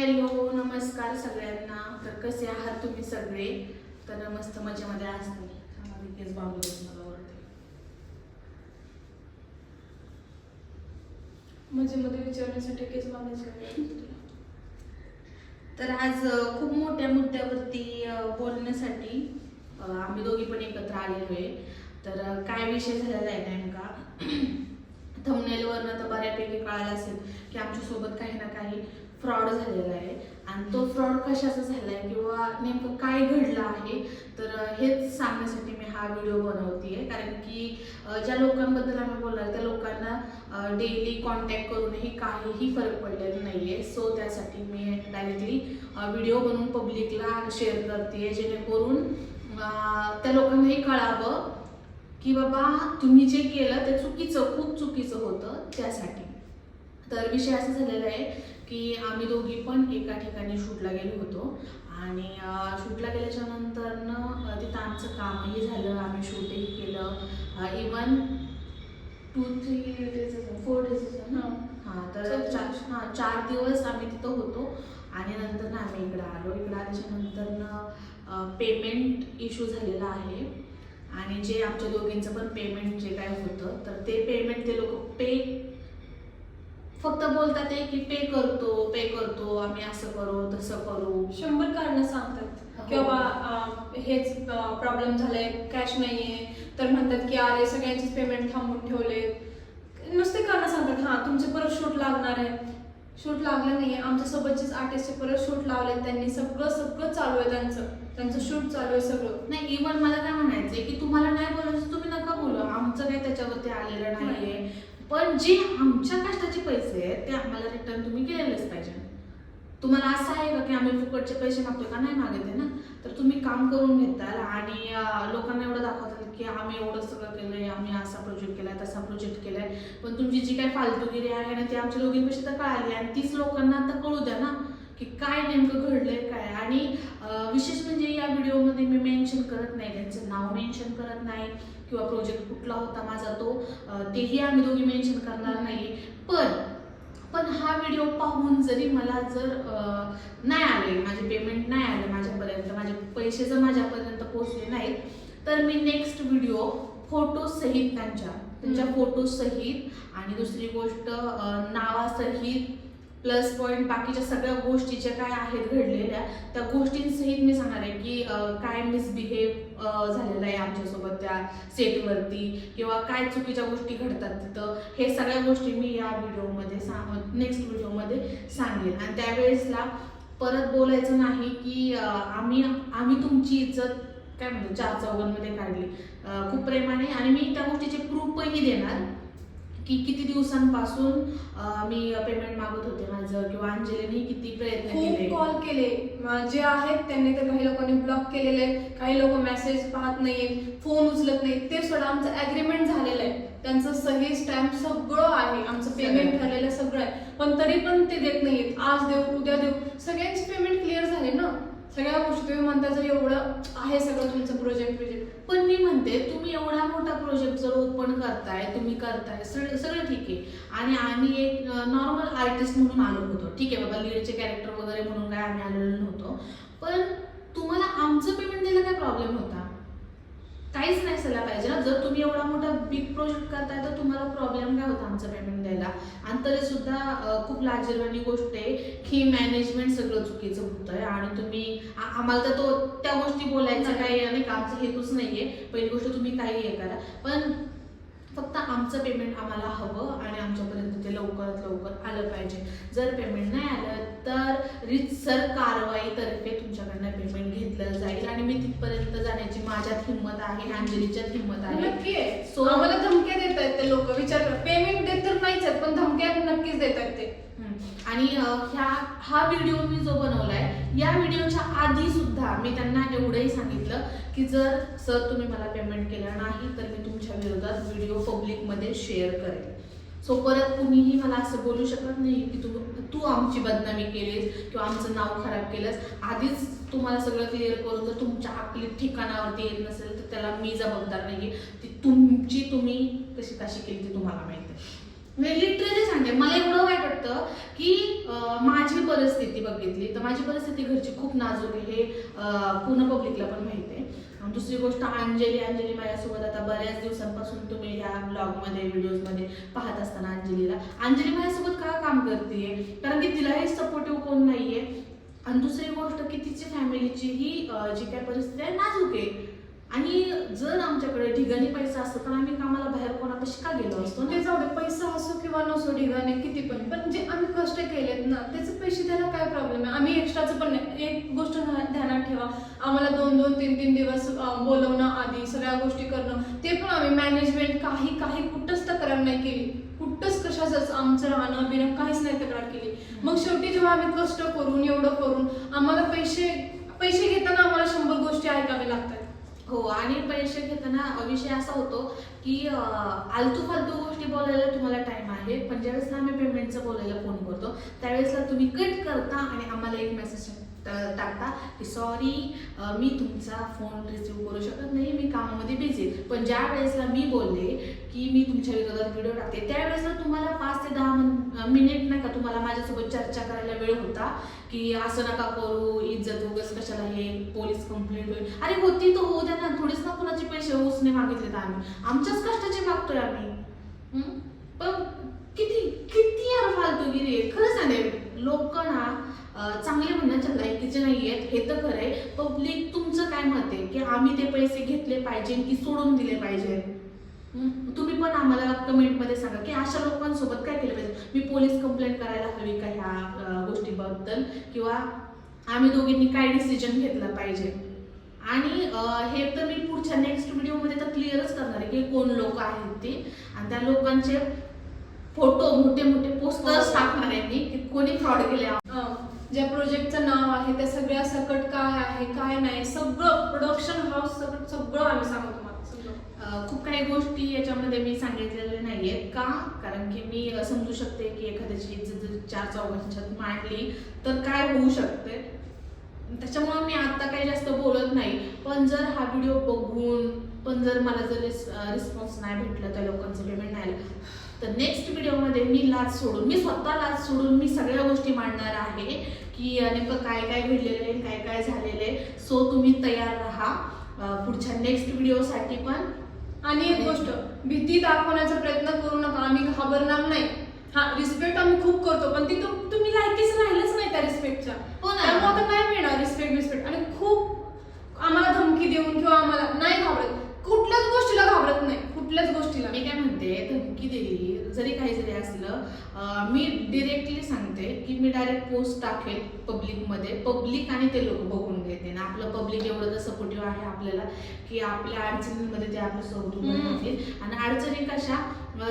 Hello नमस्कार सगळ्यांना. तर कसे आहात तुम्ही सगळे? तर मस्त मजेमध्ये असतील आम्हाला केस मला वाटते मजेमध्ये विचारण्यासाठी केस तर आज खूप मोठ्या मुद्द्यावरती बोलण्यासाठी आम्ही दोघी पण एकत्र आलेलो आहे. तर काय विषय झालेला आहे नेमका? थमनेलवरनं तर बऱ्यापैकी कळालं असेल की आमच्यासोबत काही ना काही फ्रॉड झालेला आहे. आणि तो फ्रॉड कशाचा झाला आहे किंवा नेमकं काय घडलं आहे तर हेच सांगण्यासाठी मी हा व्हिडिओ बनवते कारण की ज्या लोकांबद्दल आम्ही बोलणार त्या लोकांना डेली कॉन्टॅक्ट करूनही काहीही फरक पडलेला नाही आहे सो त्यासाठी मी डायरेक्टली व्हिडिओ बनवून पब्लिकला शेअर करते जेणेकरून त्या लोकांनाही कळावं की बाबा तुम्ही जे केलं ते चुकीचं खूप चुकीचं होतं त्यासाठी. तर विषय असं झालेला आहे की आम्ही दोघी पण एका ठिकाणी शूटला गेलो होतो. आणि शूटला गेल्याच्या नंतरनं तिथं आमचं कामही झालं आम्ही शूटही केलं. Even two three days four days हां. हां तर चार चार हां चार दिवस आम्ही तिथं होतो. आणि नंतर आम्ही इकडं आलो. इकडं आल्याच्या नंतरनं पेमेंट इश्यू झालेला आहे. आणि जे आमच्या दोघींचं पण पेमेंट जे काय होतं तर ते पेमेंट ते लोक पे फक्त बोलतात ते की पे करतो पे करतो आम्ही असं करू तसं करू. शंभर कारण सांगतात. हो. की बाबा अं, हेच प्रॉब्लेम झालाय कॅश नाहीये. तर म्हणतात की अरे सगळ्यांचीच पेमेंट थांबवून ठेवले नुसते कारण सांगतात हा तुमचे परत शूट लागणार आहे. शूट लागलं नाहीये. आमच्या सोबतचेच आर्टिस्टचे परत शूट लावले त्यांनी सगळं सगळं चालू आहे त्यांचं. त्यांचं शूट चालू आहे सगळं. नाही इवन मला काय म्हणायचंय की तुम्हाला नाही बोलायचं तुम्ही नका बोलू. आमचं काही त्याच्यावरती आलेलं नाहीये. पण जे आमच्या कष्टाचे पैसे आहेत ते आम्हाला रिटर्न तुम्ही केलेलेच पाहिजे. तुम्हाला असं आहे का की आम्ही फुकटचे पैसे मागतोय का? नाही मागत आहे ना? तर तुम्ही काम करून घेताल आणि लोकांना एवढं दाखवताल की आम्ही एवढं सगळं केलंय आम्ही असा प्रोजेक्ट केलाय तसा प्रोजेक्ट केलाय. पण तुमची जी काही फालतूगिरी आहे ना ती आमच्या दोघींपेक्षा तर कळाली आणि तीच लोकांना आता कळू द्या ना? की काय नेमकं घडलंय काय? आणि विशेष म्हणजे या व्हिडिओमध्ये मी मेन्शन करत नाही त्यांचं नाव मेन्शन करत नाही किंवा प्रोजेक्ट कुठला होता माझा तो तेही आम्ही दोघी मेन्शन करणार नाही. पण पण हा व्हिडिओ पाहून जरी मला जर नाही आले माझे पेमेंट नाही आले माझ्यापर्यंत माझे पैसे जर माझ्यापर्यंत पोहोचले नाहीत तर मी नेक्स्ट व्हिडिओ फोटो सहित त्यांच्या त्यांच्या फोटो सहित आणि दुसरी गोष्ट नावासहित प्लस पॉईंट बाकीच्या सगळ्या गोष्टी ज्या काय आहेत घडलेल्या त्या गोष्टींसहित मी सांगणार आहे की काय मिसबिहेव झालेलं आहे आमच्यासोबत त्या सेटवरती किंवा काय चुकीच्या गोष्टी घडतात तिथं हे सगळ्या गोष्टी मी या व्हिडिओमध्ये सांग नेक्स्ट व्हिडिओमध्ये सांगेन. आणि त्यावेळेसला परत बोलायचं नाही की आम्ही आम्ही तुमची इज्जत काय म्हणतो चार चौघांमध्ये काढली. खूप प्रेमाने आणि मी त्या गोष्टीचे प्रूफही देणार. की किती दिवसांपासून अं, मी पेमेंट मागत होते माझं किंवा अंजलीने किती प्रयत्न केले खूप कॉल? केले. म, जे आहेत त्यांनी तर काही लोकांनी ब्लॉक केलेले आहेत. काही लोक मेसेज पाहत नाहीये फोन उचलत नाही ते सोडा आमचं अग्रीमेंट झालेलं आहे. त्यांचं सही स्टॅम्प सगळं आहे. आमचं पेमेंट सगळं. ठरलेलं सगळं आहे. पण तरी पण ते देत नाहीयेत. आज देऊ उद्या देऊ. सगळ्यांची पेमेंट क्लिअर झाली ना? सगळ्या गोष्टी तुम्ही म्हणता जर एवढं आहे सगळं तुमचं प्रोजेक्ट प्रोजेक्ट पण मी म्हणते तुम्ही मोठा प्रोजेक्ट जर ओपन करताय तुम्ही करताय सगळं सगळं ठीक आहे. आणि आम्ही एक नॉर्मल आर्टिस्ट म्हणून आलो होतो. ठीक आहे बाबा लीडचे कॅरेक्टर वगैरे म्हणून काय आम्ही आलेलो नव्हतो. पण तुम्हाला आमचं पेमेंट द्यायला काय प्रॉब्लेम होता? काहीच नाही असायला पाहिजे ना. जर तुम्ही एवढा मोठा बिग प्रोजेक्ट करताय तर तुम्हाला प्रॉब्लेम काय होता आमचं पेमेंट द्यायला. आणि तरी सुद्धा खूप लाजीरवाणी गोष्ट आहे की मॅनेजमेंट सगळं चुकीचं होतंय आणि तुम्ही आम्हाला तर तो त्या गोष्टी बोलायचं. काही नाही. का आमचा हेतूच नाहीये. पहिली गोष्ट तुम्ही काही हे करा. पण फक्त आमचं पेमेंट आम्हाला हवं. आणि लवकरात लवकर आलं पाहिजे. जर पेमेंट नाही आलं तर रितसर कारवाईतर्फे तुमच्याकडनं पेमेंट घेतलं जाईल. आणि मी तिथपर्यंत जाण्याची माझ्यात हिंमत आहे अंजलीच्यात हिंमत आहे. So- आम्हाला धमक्या देत आहेत ते लोक. विचार पेमेंट देत तर नाहीच आहेत पण धमक्या नक्कीच देत आहेत ते. आणि ह्या हा व्हिडिओ मी जो बनवलाय या व्हिडिओच्या आधी सुद्धा मी त्यांना एवढंही सांगितलं की जर सर तुम्ही मला पेमेंट केलं नाही तर मी तुमच्या विरोधात व्हिडिओ पब्लिकमध्ये शेअर करेन. सो परत कुणीही मला असं बोलू शकत नाही की तू तू आमची बदनामी केलीस किंवा आमचं नाव खराब केलंस. आधीच तुम्हाला सगळं क्लिअर करून जर तुमच्या आपली ठिकाणावरती येत नसेल तर त्याला मी जबाबदार नाही ती तुमची तुम्ही कशी तशी केली ती तुम्हाला माहिती आहे. म्हणजे मी लिटरली सांगते मला एवढं वाईट वाटतं की माझी परिस्थिती बघितली तर माझी परिस्थिती घरची खूप नाजूक आहे हे पूर्ण पब्लिकला पण माहिती आहे. दुसरी गोष्ट अंजली अंजली माझ्यासोबत आता बऱ्याच दिवसांपासून तुम्ही ह्या ब्लॉगमध्ये व्हिडिओजमध्ये पाहत असताना अंजलीला. अंजली माझ्यासोबत का काम करते कारण की तिला हे सपोर्टिव्ह कोण नाहीये. आणि दुसरी गोष्ट की तिची फॅमिलीची ही जी काय परिस्थिती आहे नाजूक आहे. आणि जर आमच्याकडे ठिकाणी पैसा असतो तर आम्ही कामाला बाहेर कोणापाशी का गेलो असतो ते जाऊ दे पैसा असो किंवा नसो ठिकाणी किती पण. पण जे आम्ही कष्ट केलेत ना त्याचे पैसे द्यायला काय प्रॉब्लेम आहे? आम्ही एक्स्ट्राचं पण नाही एक गोष्ट ध्यानात ठेवा. आम्हाला दोन दोन तीन तीन दिवस बोलवणं आधी सगळ्या गोष्टी करणं ते पण आम्ही मॅनेजमेंट काही काही कुठंच तक्रार नाही केली. कुठंच कशाच आमचं राहणं बिणं काहीच नाही तक्रार केली. मग शेवटी जेव्हा आम्ही कष्ट करून एवढं करून आम्हाला पैसे पैसे घेताना आम्हाला शंभर गोष्टी ऐकाव्या लागतात. हो आणि पैसे घेताना विषय असा होतो की आलतू फालतू गोष्टी बोलायला तुम्हाला टाइम आहे. पण ज्यावेळेस आम्ही पेमेंटचं बोलायला फोन करतो त्यावेळेसला तुम्ही कट करता आणि आम्हाला एक मेसेज टाकता की सॉरी मी तुमचा फोन रिसिव्ह करू शकत नाही मी कामामध्ये बिझी पण ज्या वेळेसला मी बोलले की मी तुमच्या विरोधात व्हिडिओ टाकते त्यावेळेसला तुम्हाला पाच ते दहा मिनिट नाही का तुम्हाला माझ्यासोबत चर्चा करायला वेळ होता की असं नका करू इज्जत उगस कशाला हे पोलीस कंप्लेंट होईल. अरे होती तर होऊ द्या ना थोडीच ना कुणाचे पैसे उसने मागितले तर आम्ही. आमच्याच कष्टाचे मागतोय आम्ही. पण किती किती यार फालतूगिरी आहे. खरं सांगेल लोक ना चांगले म्हणण्याच्या लायकीचे नाही आहेत हे तर खरं आहे. पब्लिक तुमचं काय मत आहे? की आम्ही ते पैसे घेतले पाहिजे की सोडून दिले पाहिजे तुम्ही पण आम्हाला कमेंटमध्ये सांगा की अशा लोकांसोबत काय केलं पाहिजे? मी पोलीस कंप्लेंट करायला हवी का ह्या गोष्टीबद्दल? किंवा आम्ही दोघींनी काय डिसिजन घेतला पाहिजे? आणि हे तर मी पुढच्या नेक्स्ट व्हिडिओमध्ये तर क्लिअरच करणार आहे की कोण लोक आहेत ते. आणि त्या लोकांचे फोटो मोठे मोठे पोस्टर्स हो. टाकणार आहे मी की कोणी फ्रॉड केले ज्या प्रोजेक्टचं नाव आहे त्या सगळ्या सकट काय आहे काय नाही सगळं प्रोडक्शन हाऊस सकट सगळं आम्ही सांगू तुम्हाला. सगळं अ, खूप काही गोष्टी याच्यामध्ये मी सांगितलेल्या नाहीयेत का? कारण की मी समजू शकते की एखाद्याची इज्जत जर चार चौघांच्यात मांडली तर काय होऊ शकते? त्याच्यामुळे मी आता काही जास्त बोलत नाही. पण जर हा व्हिडिओ बघून पण जर मला जर रिस्पॉन्स नाही भेटला त्या लोकांचं पेमेंट नाही आलं तर नेक्स्ट व्हिडिओमध्ये मी लाज सोडून मी स्वतः लाज सोडून मी सगळ्या गोष्टी मांडणार आहे की नेमकं काय काय घडलेलं आहे काय काय झालेलं आहे. सो तुम्ही तयार राहा. पुढच्या नेक्स्ट व्हिडिओसाठी पण. आणि एक गोष्ट भीती दाखवण्याचा प्रयत्न करू नका आम्ही घाबरणार नाही. हा रिस्पेक्ट आम्ही खूप करतो पण ती तुम- तुम्ही लायकीच राहिलंच नाही त्या रिस्पेक्टच्या हो ना. त्यामुळे आता नाही मिळणार रिस्पेक्ट रिस्पेक्ट आणि खूप आम्हाला धमकी देऊन किंवा आम्हाला नाही घाबरत. कुठल्याच गोष्टीला घाबरत नाही. कुठल्याच गोष्टीला. मी काय म्हणते धमकी दिली जरी काही जरी असलं मी डिरेक्टली सांगते की मी डायरेक्ट पोस्ट टाकेल पब्लिकमध्ये पब्लिक आणि ते लोक बघून घेते. ना आपलं पब्लिक एवढं तर सपोर्टिव्ह आहे आपल्याला की आपल्या अडचणींमध्ये ते सोबत उभं हम्म. राहतील आणि अडचणी कशा?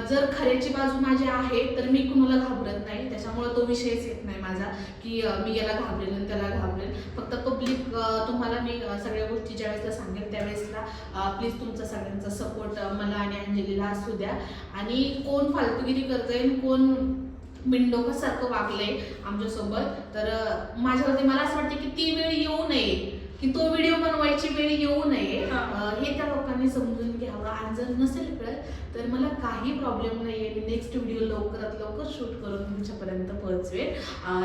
जर खऱ्याची बाजू माझी आहे तर मी कुणाला घाबरत नाही. त्याच्यामुळे तो विषयच येत नाही माझा की मी याला घाबरेल आणि त्याला घाबरेल. फक्त पब्लिक तुम्हाला मी सगळ्या गोष्टी ज्या वेळेसला सांगेल त्यावेळेसला प्लीज तुमचा सगळ्यांचा सपोर्ट मला आणि अंजलीला असू द्या. आणि कोण फालतूगिरी करतंय कोण बिनडोकासारखं वागलंय आमच्यासोबत तर माझ्यावरती मला असं वाटतं की ती वेळ येऊ नये. की तो व्हिडिओ बनवायची वेळ येऊ नये. हा. त्या लोकांनी समजून जर नसेल कळत तर मला काही प्रॉब्लेम नाही आहे मी नेक्स्ट व्हिडिओ लवकरात लवकर शूट करून तुमच्यापर्यंत पोहोचवेल.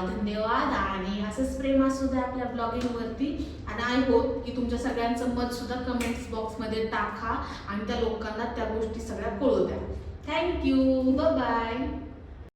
धन्यवाद आणि असंच प्रेम असू द्या आपल्या ब्लॉगिंगवरती आणि आय होप की तुमच्या सगळ्यांचं मतसुद्धा कमेंट्स बॉक्समध्ये टाका आणि त्या लोकांना त्या गोष्टी सगळ्या कळू द्या. Thank you bye